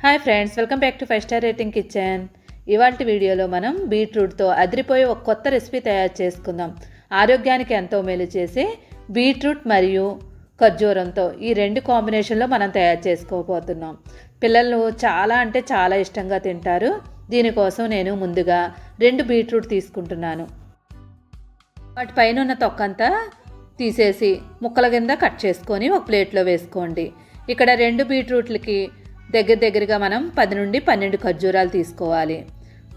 Hi friends welcome back to five star rating kitchen ఇవాళ వీడియోలో మనం బీట్రూట్తో అదిరిపోయే ఒక కొత్త రెసిపీ తయారు చేసుకుందాం. ఆరోగ్యానికి ఎంతో మేలు చేసి బీట్రూట్ మరియు ఖర్జూరంతో ఈ రెండు కాంబినేషన్లో మనం తయారు చేసుకోబోతున్నాం. పిల్లలు చాలా అంటే చాలా ఇష్టంగా తింటారు. దీనికోసం నేను ముందుగా రెండు బీట్రూట్ తీసుకుంటున్నాను. వాటి పైన ఉన్న తొక్కంతా తీసేసి ముక్కల కింద కట్ చేసుకొని ఒక ప్లేట్లో వేసుకోండి. ఇక్కడ రెండు బీట్రూట్లకి దగ్గర దగ్గరగా మనం పది నుండి పన్నెండు ఖర్జూరాలు తీసుకోవాలి.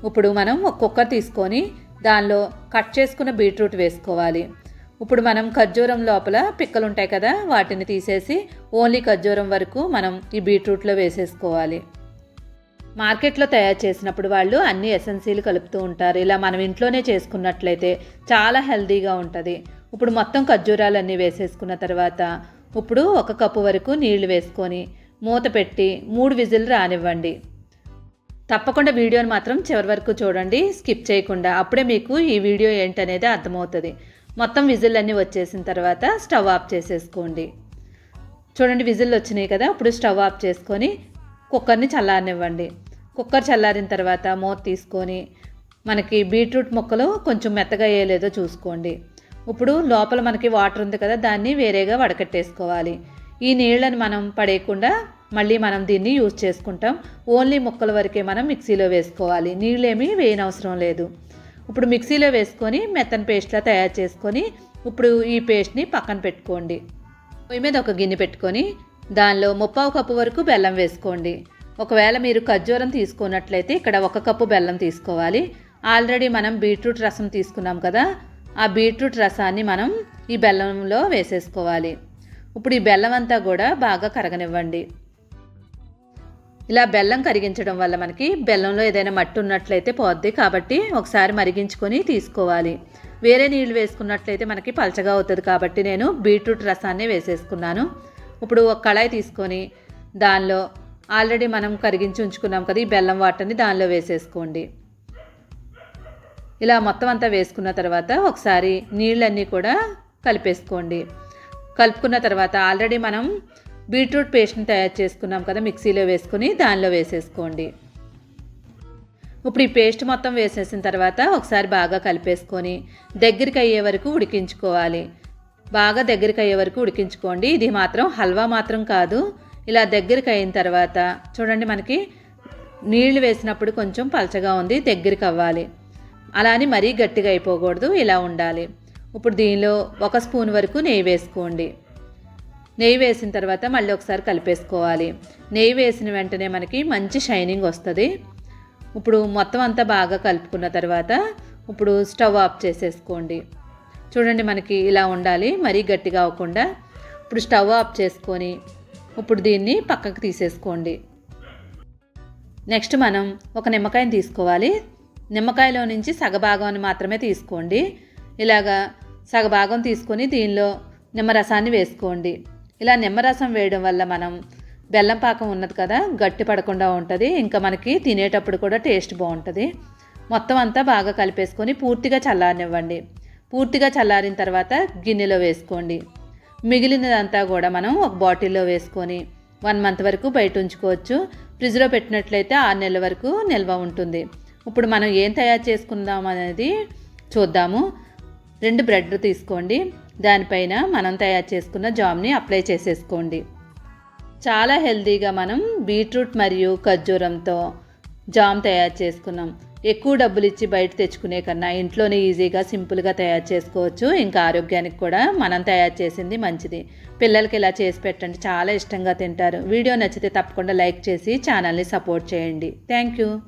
ఇప్పుడు మనం ఒక్కొక్క తీసుకొని దానిలో కట్ చేసుకున్న బీట్రూట్ వేసుకోవాలి. ఇప్పుడు మనం ఖర్జూరం లోపల పిక్కలు ఉంటాయి కదా వాటిని తీసేసి ఓన్లీ ఖర్జూరం వరకు మనం ఈ బీట్రూట్లో వేసేసుకోవాలి. మార్కెట్లో తయారు చేసినప్పుడు వాళ్ళు అన్ని ఎసెన్సీలు కలుపుతూ ఉంటారు. ఇలా మనం ఇంట్లోనే చేసుకున్నట్లయితే చాలా హెల్దీగా ఉంటుంది. ఇప్పుడు మొత్తం ఖర్జూరాలన్నీ వేసేసుకున్న తర్వాత ఇప్పుడు ఒక కప్పు వరకు నీళ్ళు వేసుకొని మూత పెట్టి మూడు విజిల్ రానివ్వండి. తప్పకుండా వీడియోని మాత్రం చివరి వరకు చూడండి స్కిప్ చేయకుండా. అప్పుడే మీకు ఈ వీడియో ఏంటనేది అర్థమవుతుంది. మొత్తం విజిల్ అన్నీ వచ్చేసిన తర్వాత స్టవ్ ఆఫ్ చేసేసుకోండి. చూడండి విజిల్ వచ్చినాయి కదా ఇప్పుడు స్టవ్ ఆఫ్ చేసుకొని కుక్కర్ని చల్లారనివ్వండి. కుక్కర్ చల్లారిన తర్వాత మూత తీసుకొని మనకి బీట్రూట్ ముక్కలు కొంచెం మెత్తగా అయ్యేలేదో చూసుకోండి. ఇప్పుడు లోపల మనకి వాటర్ ఉంది కదా దాన్ని వేరేగా వడకట్టేసుకోవాలి. ఈ నీళ్ళని మనం పడేయకుండా మళ్ళీ మనం దీన్ని యూజ్ చేసుకుంటాం. ఓన్లీ ముక్కల వరకే మనం మిక్సీలో వేసుకోవాలి. నీళ్ళేమీ వేయనవసరం లేదు. ఇప్పుడు మిక్సీలో వేసుకొని మెత్తని పేస్ట్లా తయారు చేసుకొని ఇప్పుడు ఈ పేస్ట్ని పక్కన పెట్టుకోండి. పొయ్యి మీద ఒక గిన్నె పెట్టుకొని దానిలో ముప్పావు కప్పు వరకు బెల్లం వేసుకోండి. ఒకవేళ మీరు ఖర్జూరం తీసుకున్నట్లయితే ఇక్కడ ఒక కప్పు బెల్లం తీసుకోవాలి. ఆల్రెడీ మనం బీట్రూట్ రసం తీసుకున్నాం కదా ఆ బీట్రూట్ రసాన్ని మనం ఈ బెల్లంలో వేసేసుకోవాలి. ఇప్పుడు ఈ బెల్లం అంతా కూడా బాగా కరగనివ్వండి. ఇలా బెల్లం కరిగించడం వల్ల మనకి బెల్లంలో ఏదైనా మట్టి ఉన్నట్లయితే పోద్ది. కాబట్టి ఒకసారి మరిగించుకొని తీసుకోవాలి. వేరే నీళ్ళు వేసుకున్నట్లయితే మనకి పలచగా అవుతుంది. కాబట్టి నేను బీట్రూట్ రసాన్ని వేసేసుకున్నాను. ఇప్పుడు ఒక కళాయి తీసుకొని దానిలో ఆల్రెడీ మనం కరిగించి ఉంచుకున్నాం కదా ఈ బెల్లం వాటర్ని దానిలో వేసేసుకోండి. ఇలా మొత్తం అంతా వేసుకున్న తర్వాత ఒకసారి నీళ్ళన్నీ కూడా కలిపేసుకోండి. కలుపుకున్న తర్వాత ఆల్రెడీ మనం బీట్రూట్ పేస్ట్ని తయారు చేసుకున్నాం కదా మిక్సీలో వేసుకొని దానిలో వేసేసుకోండి. ఇప్పుడు ఈ పేస్ట్ మొత్తం వేసేసిన తర్వాత ఒకసారి బాగా కలిపేసుకొని దగ్గరికి అయ్యే వరకు ఉడికించుకోవాలి. బాగా దగ్గరికి అయ్యే వరకు ఉడికించుకోండి. ఇది మాత్రం హల్వా మాత్రం కాదు. ఇలా దగ్గరికి అయిన తర్వాత చూడండి మనకి నీళ్ళు వేసినప్పుడు కొంచెం పలచగా ఉంది దగ్గరికి అవ్వాలి. అలా అని మరీ గట్టిగా అయిపోకూడదు ఇలా ఉండాలి. ఇప్పుడు దీనిలో ఒక స్పూన్ వరకు నెయ్యి వేసుకోండి. నెయ్యి వేసిన తర్వాత మళ్ళీ ఒకసారి కలిపేసుకోవాలి. నెయ్యి వేసిన వెంటనే మనకి మంచి షైనింగ్ వస్తుంది. ఇప్పుడు మొత్తం అంతా బాగా కలుపుకున్న తర్వాత ఇప్పుడు స్టవ్ ఆఫ్ చేసేసుకోండి. చూడండి మనకి ఇలా ఉండాలి మరీ గట్టిగా అవ్వకుండా. ఇప్పుడు స్టవ్ ఆఫ్ చేసుకొని ఇప్పుడు దీన్ని పక్కకు తీసేసుకోండి. నెక్స్ట్ మనం ఒక నిమ్మకాయని తీసుకోవాలి. నిమ్మకాయలో నుంచి సగభాగం మాత్రమే తీసుకోండి. ఇలాగా సగభాగం తీసుకొని దీనిలో నిమ్మరసాన్ని వేసుకోండి. ఇలా నిమ్మరసం వేయడం వల్ల మనం బెల్లం పాకం ఉన్నది కదా గట్టి పడకుండా ఉంటుంది. ఇంకా మనకి తినేటప్పుడు కూడా టేస్ట్ బాగుంటుంది. మొత్తం అంతా బాగా కలిపేసుకొని పూర్తిగా చల్లారనివ్వండి. పూర్తిగా చల్లారిన తర్వాత గిన్నెలో వేసుకోండి. మిగిలినదంతా కూడా మనం ఒక బాటిల్లో వేసుకొని వన్ మంత్ వరకు బయట ఉంచుకోవచ్చు. ఫ్రిడ్జ్లో పెట్టినట్లయితే ఆరు నెలల వరకు నిల్వ ఉంటుంది. ఇప్పుడు మనం ఏం తయారు చేసుకుందాం అనేది చూద్దాము. రెండు బ్రెడ్ తీసుకోండి. దానిపైన మనం తయారు చేసుకున్న జామ్ని అప్లై చేసేసుకోండి. చాలా హెల్తీగా మనం బీట్రూట్ మరియు ఖర్జూరంతో జామ్ తయారు చేసుకున్నాం. ఎక్కువ డబ్బులు ఇచ్చి బయట తెచ్చుకునే కన్నా ఇంట్లోనే ఈజీగా సింపుల్గా తయారు చేసుకోవచ్చు. ఇంకా ఆరోగ్యానికి కూడా మనం తయారు చేసింది మంచిది. పిల్లలకి ఇలా చేసి పెట్టండి. చాలా ఇష్టంగా తింటారు. వీడియో నచ్చితే తప్పకుండా లైక్ చేసి ఛానల్ని సపోర్ట్ చేయండి. Thank you.